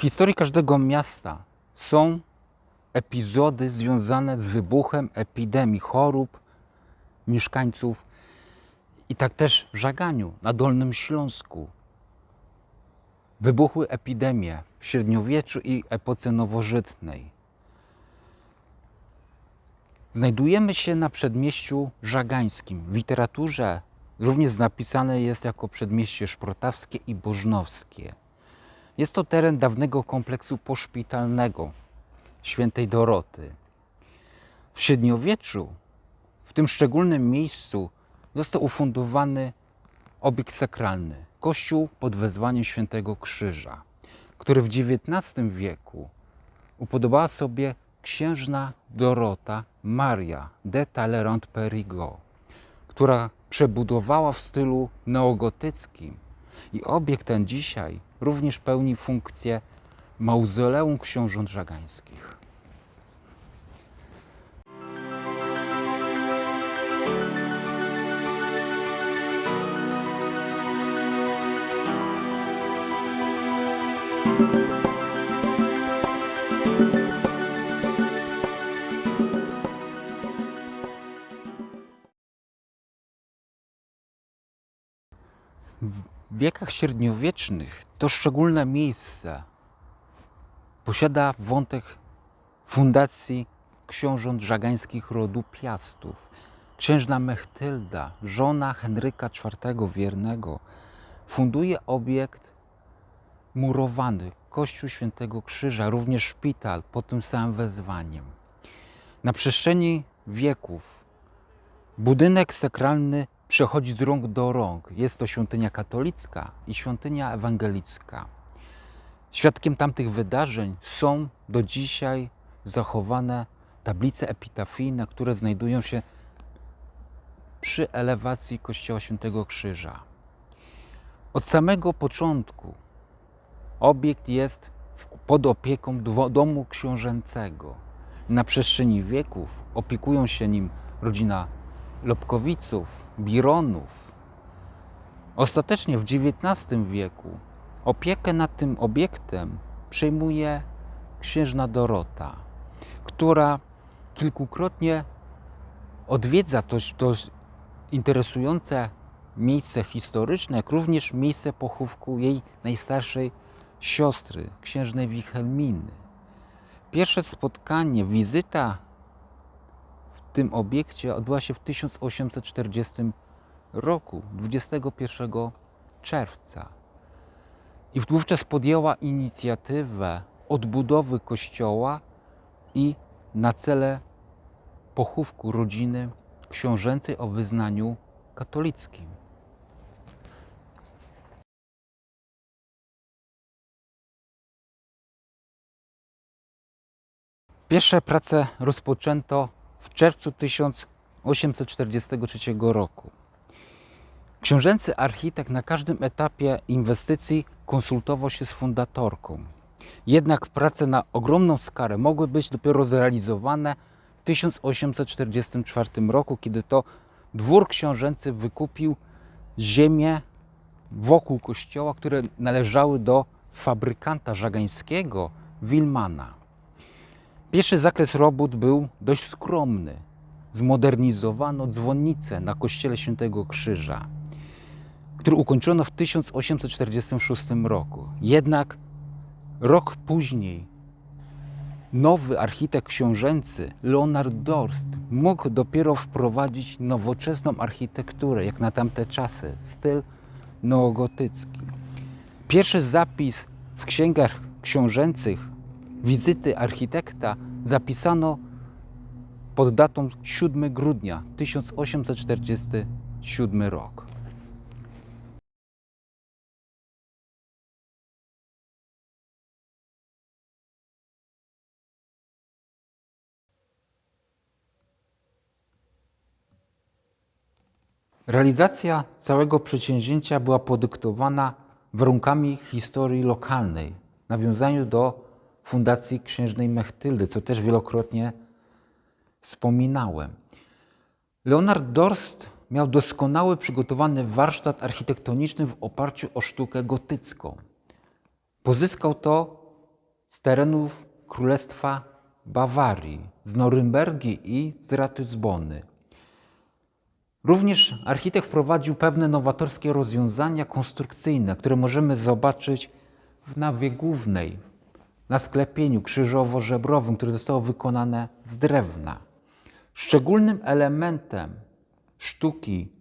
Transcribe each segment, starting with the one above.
historii każdego miasta są epizody związane z wybuchem epidemii, chorób mieszkańców i tak też w Żaganiu, na Dolnym Śląsku. Wybuchły epidemie w średniowieczu i epoce nowożytnej. Znajdujemy się na przedmieściu żagańskim. W literaturze również napisane jest jako przedmieście szprotawskie i bożnowskie. Jest to teren dawnego kompleksu poszpitalnego świętej Doroty. W średniowieczu, w tym szczególnym miejscu, został ufundowany obiekt sakralny kościół pod wezwaniem świętego Krzyża, który w XIX wieku upodobała sobie księżna Dorota Maria de Talleyrand-Périgot, która przebudowała w stylu neogotyckim. I obiekt ten dzisiaj również pełni funkcję mauzoleum książąt żagańskich. Wiekach średniowiecznych to szczególne miejsce posiada wątek fundacji książąt żagańskich rodu Piastów. Księżna Mechtylda, żona Henryka IV Wiernego, funduje obiekt murowany, Kościół Świętego Krzyża, również szpital pod tym samym wezwaniem. Na przestrzeni wieków budynek sakralny przechodzi z rąk do rąk. Jest to świątynia katolicka i świątynia ewangelicka. Świadkiem tamtych wydarzeń są do dzisiaj zachowane tablice epitafijne, które znajdują się przy elewacji Kościoła Świętego Krzyża. Od samego początku obiekt jest pod opieką domu książęcego. Na przestrzeni wieków opiekują się nim rodzina Lobkowiców, Bironów. Ostatecznie w XIX wieku opiekę nad tym obiektem przejmuje księżna Dorota, która kilkukrotnie odwiedza to, to interesujące miejsce historyczne, jak również miejsce pochówku jej najstarszej siostry, księżnej Wilhelminy. Pierwsze spotkanie, wizyta tym obiekcie odbyła się w 1840 roku, 21 czerwca. I wówczas podjęła inicjatywę odbudowy kościoła i na cele pochówku rodziny książęcej o wyznaniu katolickim. Pierwsze prace rozpoczęto w czerwcu 1843 roku. Książęcy architekt na każdym etapie inwestycji konsultował się z fundatorką. Jednak prace na ogromną skalę mogły być dopiero zrealizowane w 1844 roku, kiedy to dwór książęcy wykupił ziemię wokół kościoła, które należały do fabrykanta żagańskiego Wilmana. Pierwszy zakres robót był dość skromny. Zmodernizowano dzwonnicę na kościele Świętego Krzyża, który ukończono w 1846 roku. Jednak rok później nowy architekt książęcy Leonard Dorst mógł dopiero wprowadzić nowoczesną architekturę, jak na tamte czasy, styl neogotycki. Pierwszy zapis w księgach książęcych wizyty architekta zapisano pod datą 7 grudnia 1847 rok. Realizacja całego przedsięwzięcia była podyktowana warunkami historii lokalnej, nawiązaniu do Fundacji Księżnej Mechtyldy, co też wielokrotnie wspominałem. Leonard Dorst miał doskonały przygotowany warsztat architektoniczny w oparciu o sztukę gotycką. Pozyskał to z terenów Królestwa Bawarii, z Norymbergi i z Ratyzbony. Również architekt wprowadził pewne nowatorskie rozwiązania konstrukcyjne, które możemy zobaczyć w nawie głównej, na sklepieniu krzyżowo-żebrowym, które zostało wykonane z drewna. Szczególnym elementem sztuki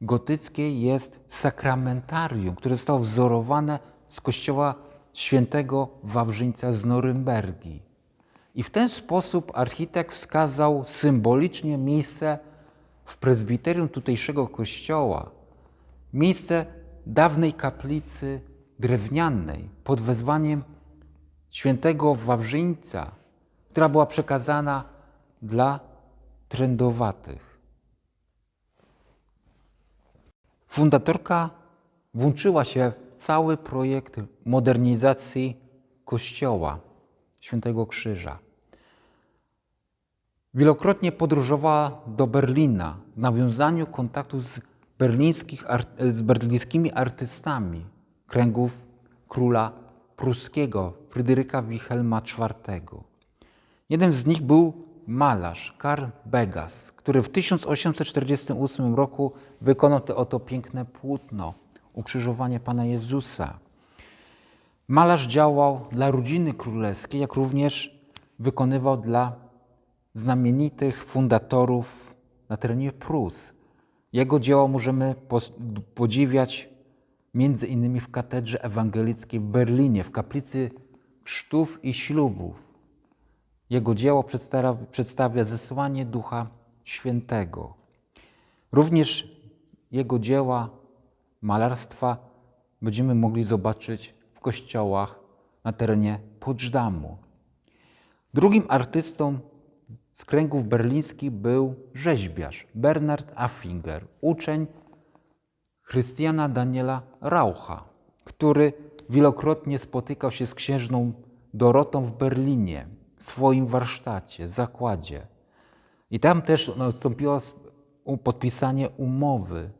gotyckiej jest sakramentarium, które zostało wzorowane z kościoła świętego Wawrzyńca z Norymbergi. I w ten sposób architekt wskazał symbolicznie miejsce w prezbiterium tutejszego kościoła, miejsce dawnej kaplicy drewnianej pod wezwaniem świętego Wawrzyńca, która była przekazana dla trędowatych. Fundatorka włączyła się w cały projekt modernizacji kościoła Świętego Krzyża. Wielokrotnie podróżowała do Berlina w nawiązaniu kontaktu z, z berlińskimi artystami kręgów króla pruskiego Fryderyka Wilhelma IV. Jeden z nich był malarz Karl Begas, który w 1848 roku wykonał to oto piękne płótno Ukrzyżowanie Pana Jezusa. Malarz działał dla rodziny królewskiej, jak również wykonywał dla znamienitych fundatorów na terenie Prus. Jego dzieło możemy podziwiać między innymi w katedrze ewangelickiej w Berlinie, w kaplicy chrztów i ślubów. Jego dzieło przedstawia, przedstawia zesłanie Ducha Świętego. Również jego dzieła malarstwa będziemy mogli zobaczyć w kościołach na terenie Potsdamu. Drugim artystą z kręgów berlińskich był rzeźbiarz Bernard Affinger, uczeń Chrystiana Daniela Raucha, który wielokrotnie spotykał się z księżną Dorotą w Berlinie, w swoim warsztacie, zakładzie. I tam też nastąpiło podpisanie umowy.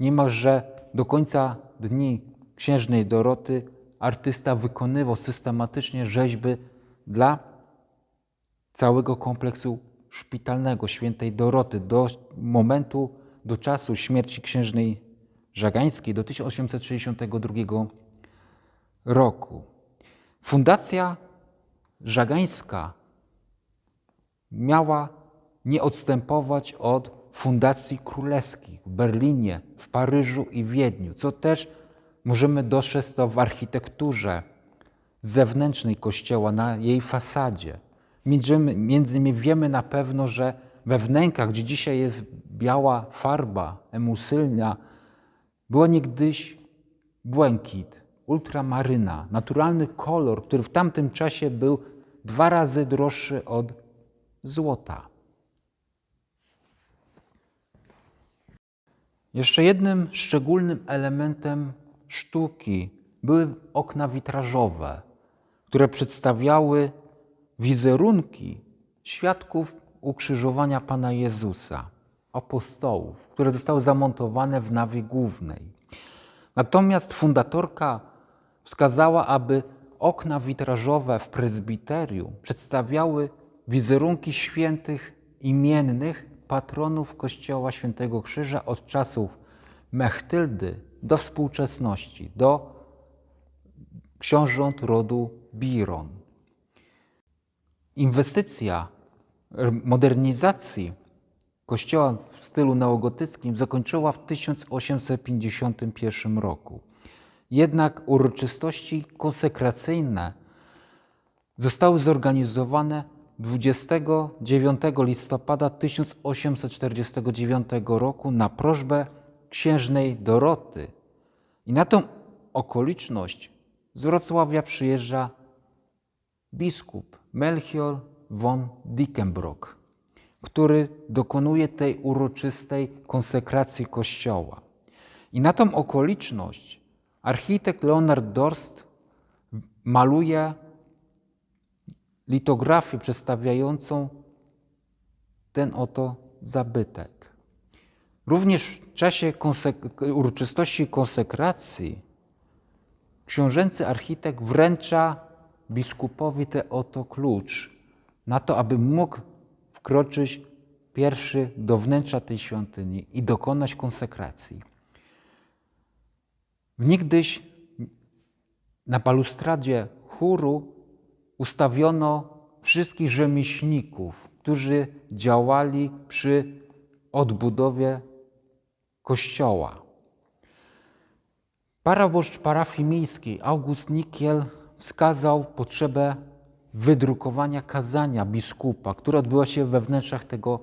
Niemalże do końca dni księżnej Doroty artysta wykonywał systematycznie rzeźby dla całego kompleksu szpitalnego świętej Doroty do momentu, do czasu śmierci księżnej Żagańskiej do 1862 roku. Fundacja Żagańska miała nie odstępować od fundacji królewskich w Berlinie, w Paryżu i Wiedniu, co też możemy dostrzec to w architekturze zewnętrznej kościoła, na jej fasadzie. Między innymi wiemy na pewno, że we wnękach, gdzie dzisiaj jest biała farba emusylna, była niegdyś błękit, ultramaryna, naturalny kolor, który w tamtym czasie był dwa razy droższy od złota. Jeszcze jednym szczególnym elementem sztuki były okna witrażowe, które przedstawiały wizerunki świadków ukrzyżowania Pana Jezusa, apostołów, które zostały zamontowane w nawie głównej. Natomiast fundatorka wskazała, aby okna witrażowe w prezbiterium przedstawiały wizerunki świętych imiennych patronów Kościoła Świętego Krzyża od czasów Mechtyldy do współczesności, do książąt rodu Biron. Inwestycja modernizacji kościoła w stylu neogotyckim zakończyła w 1851 roku. Jednak uroczystości konsekracyjne zostały zorganizowane 29 listopada 1849 roku na prośbę księżnej Doroty. I na tą okoliczność z Wrocławia przyjeżdża biskup Melchior von Dickenbrock, który dokonuje tej uroczystej konsekracji kościoła. I na tą okoliczność architekt Leonard Dorst maluje litografię przedstawiającą ten oto zabytek. Również w czasie konsek- uroczystości konsekracji książęcy architekt wręcza biskupowi ten oto klucz na to, aby mógł wkroczyć pierwszy do wnętrza tej świątyni i dokonać konsekracji. Niegdyś na balustradzie chóru ustawiono wszystkich rzemieślników, którzy działali przy odbudowie kościoła. Paraboszcz parafii miejskiej August Nikiel wskazał potrzebę wydrukowania kazania biskupa, które odbyło się we wnętrzach tego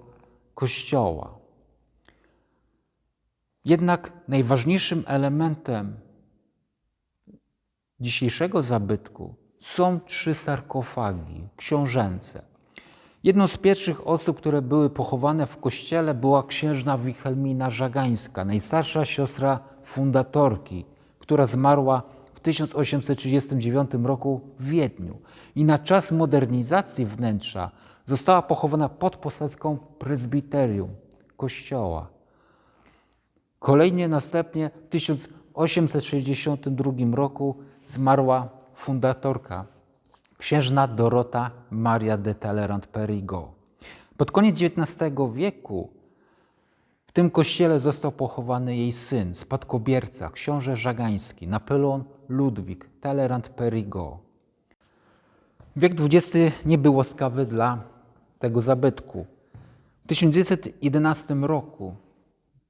kościoła. Jednak najważniejszym elementem dzisiejszego zabytku są trzy sarkofagi książęce. Jedną z pierwszych osób, które były pochowane w kościele, była księżna Wilhelmina Żagańska, najstarsza siostra fundatorki, która zmarła w 1839 roku w Wiedniu. I na czas modernizacji wnętrza została pochowana pod posadzką prezbiterium kościoła. Kolejnie następnie w 1862 roku zmarła fundatorka księżna Dorota Maria de Talleyrand-Périgot. Pod koniec XIX wieku w tym kościele został pochowany jej syn, spadkobierca, książę żagański, Napoleon Ludwik Talleyrand-Périgot. Wiek XX nie był łaskawy dla tego zabytku. W 1911 roku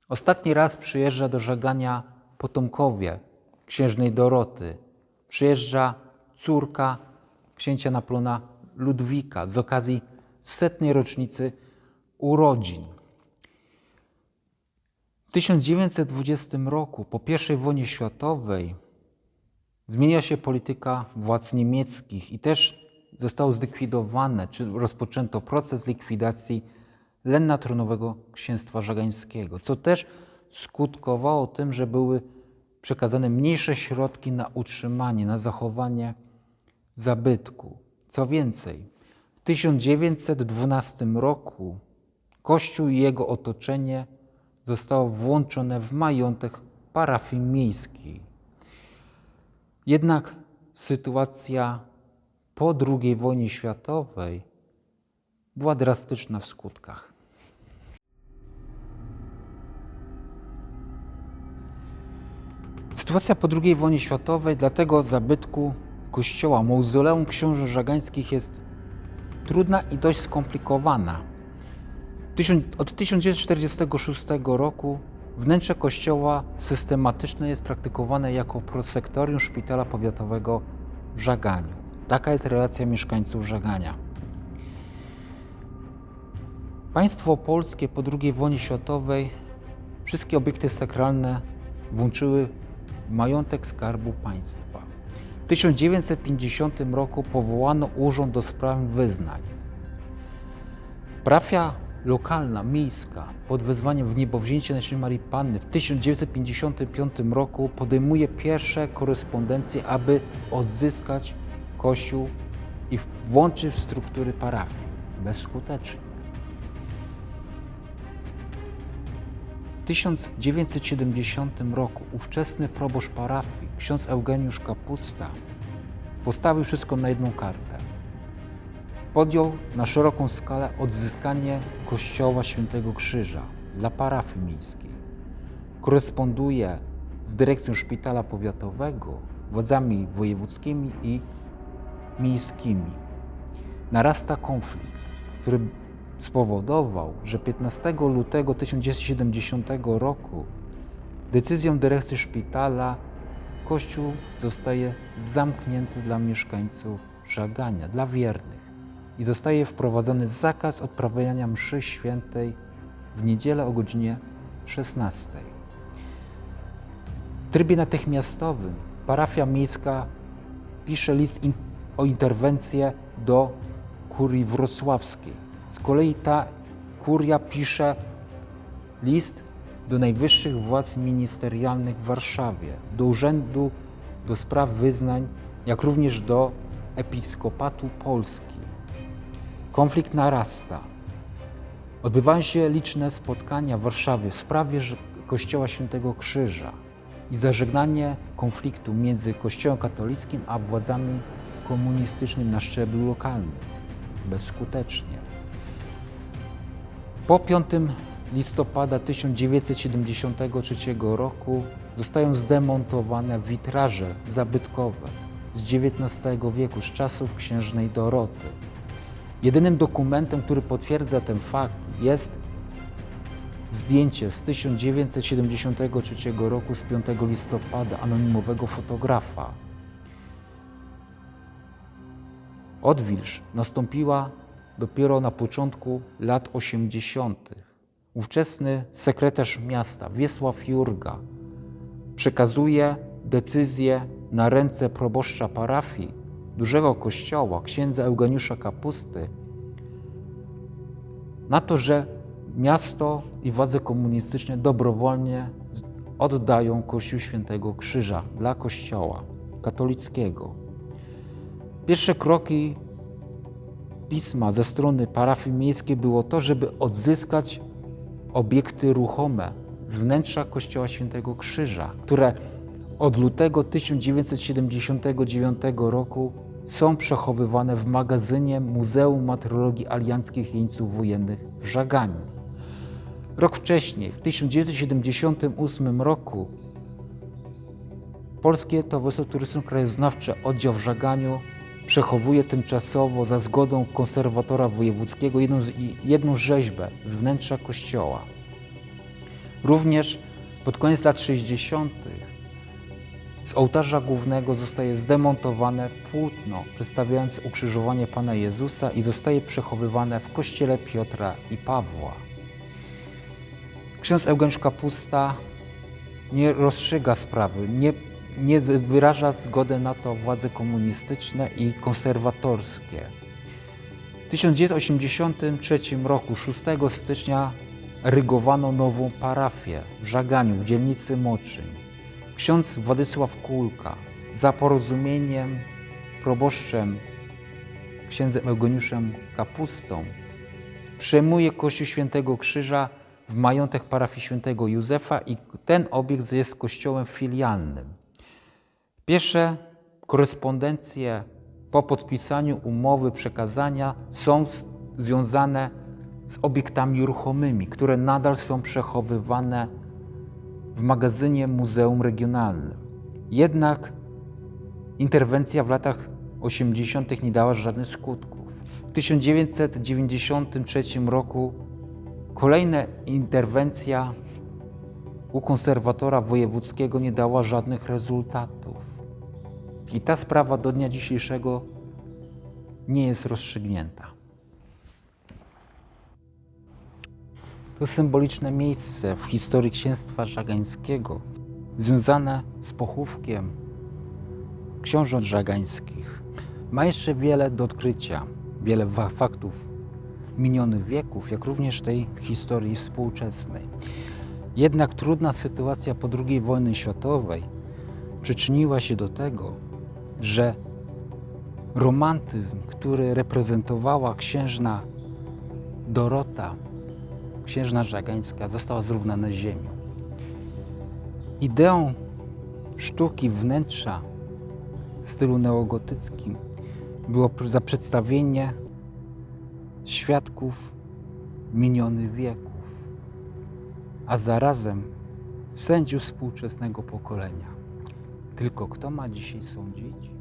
ostatni raz przyjeżdża do żagania potomkowie księżnej Doroty. Przyjeżdża córka księcia Napoleona Ludwika z okazji setnej rocznicy urodzin. W 1920 roku, po I wojnie światowej, zmieniła się polityka władz niemieckich i też zostało zlikwidowane, czy rozpoczęto proces likwidacji Lenna Tronowego Księstwa Żagańskiego, co też skutkowało tym, że były przekazane mniejsze środki na utrzymanie, na zachowanie zabytku. Co więcej, w 1912 roku Kościół i jego otoczenie zostało włączone w majątek parafii miejskiej. Jednak sytuacja po II wojnie światowej była drastyczna w skutkach. Sytuacja po II wojnie światowej dla tego zabytku kościoła, mauzoleum książę żagańskich jest trudna i dość skomplikowana. Od 1946 roku wnętrze kościoła systematyczne jest praktykowane jako prosektorium szpitala powiatowego w Żaganiu. Taka jest relacja mieszkańców Żagania. Państwo polskie po II wojnie światowej wszystkie obiekty sakralne włączyły majątek Skarbu Państwa. W 1950 roku powołano Urząd do Spraw Wyznań. Parafia lokalna, miejska, pod wezwaniem w niebowzięcie Najświętszej Marii Panny w 1955 roku podejmuje pierwsze korespondencje, aby odzyskać Kościół i włączyć w struktury parafii. Bezskutecznie. 1970 roku ówczesny proboszcz parafii, ksiądz Eugeniusz Kapusta, postawił wszystko na jedną kartę. Podjął na szeroką skalę odzyskanie kościoła Świętego Krzyża dla parafii miejskiej. Koresponduje z dyrekcją szpitala powiatowego, władzami wojewódzkimi i miejskimi. Narasta konflikt, który spowodował, że 15 lutego 1970 roku decyzją dyrekcji szpitala kościół zostaje zamknięty dla mieszkańców Żagania, dla wiernych i zostaje wprowadzony zakaz odprawiania mszy świętej w niedzielę o godzinie 16. W trybie natychmiastowym parafia miejska pisze list o interwencję do kurii wrocławskiej z kolei ta kuria pisze list do najwyższych władz ministerialnych w Warszawie, do Urzędu do Spraw Wyznań, jak również do Episkopatu Polski. Konflikt narasta. Odbywają się liczne spotkania w Warszawie w sprawie Kościoła Świętego Krzyża i zażegnanie konfliktu między Kościołem katolickim a władzami komunistycznym na szczeblu lokalnym. Bezskutecznie. Po 5 listopada 1973 roku zostają zdemontowane witraże zabytkowe z XIX wieku, z czasów księżnej Doroty. Jedynym dokumentem, który potwierdza ten fakt jest zdjęcie z 1973 roku z 5 listopada anonimowego fotografa. Odwilż nastąpiła dopiero na początku lat 80. Ówczesny sekretarz miasta Wiesław Jurga przekazuje decyzję na ręce proboszcza parafii dużego kościoła, księdza Eugeniusza Kapusty, na to, że miasto i władze komunistyczne dobrowolnie oddają Kościół Świętego Krzyża dla Kościoła katolickiego. Pierwsze kroki pisma ze strony parafii miejskiej było to, żeby odzyskać obiekty ruchome z wnętrza Kościoła Świętego Krzyża, które od lutego 1979 roku są przechowywane w magazynie Muzeum Meteorologii Alianckich Jeńców Wojennych w Żaganiu. Rok wcześniej, w 1978 roku, Polskie Towarzystwo Turystyczno-Krajoznawcze oddział w Żaganiu przechowuje tymczasowo za zgodą konserwatora wojewódzkiego jedną, jedną rzeźbę z wnętrza kościoła. Również pod koniec lat 60. z ołtarza głównego zostaje zdemontowane płótno przedstawiające ukrzyżowanie Pana Jezusa i zostaje przechowywane w kościele Piotra i Pawła. Ksiądz Eugeniusz Kapusta nie rozstrzyga sprawy, nie, nie wyraża zgody na to władze komunistyczne i konserwatorskie. W 1983 roku, 6 stycznia, rygowano nową parafię w Żaganiu, w dzielnicy Moczyń. Ksiądz Władysław Kulka za porozumieniem proboszczem księdzem Eugeniuszem Kapustą przejmuje Kościół Świętego Krzyża w majątek parafii świętego Józefa i ten obiekt jest kościołem filialnym. Pierwsze korespondencje po podpisaniu umowy przekazania są związane z obiektami ruchomymi, które nadal są przechowywane w magazynie Muzeum Regionalnym. Jednak interwencja w latach 80. nie dała żadnych skutków. W 1993 roku Kolejna interwencja u konserwatora wojewódzkiego nie dała żadnych rezultatów. I ta sprawa do dnia dzisiejszego nie jest rozstrzygnięta. To symboliczne miejsce w historii księstwa żagańskiego, związane z pochówkiem książąt żagańskich, ma jeszcze wiele do odkrycia, wiele faktów minionych wieków, jak również tej historii współczesnej. Jednak trudna sytuacja po II wojnie światowej przyczyniła się do tego, że romantyzm, który reprezentowała księżna Dorota, księżna żagańska, został zrównany z ziemią. Ideą sztuki wnętrza w stylu neogotyckim było za przedstawienie świadków minionych wieków, a zarazem sędziów współczesnego pokolenia. Tylko kto ma dzisiaj sądzić?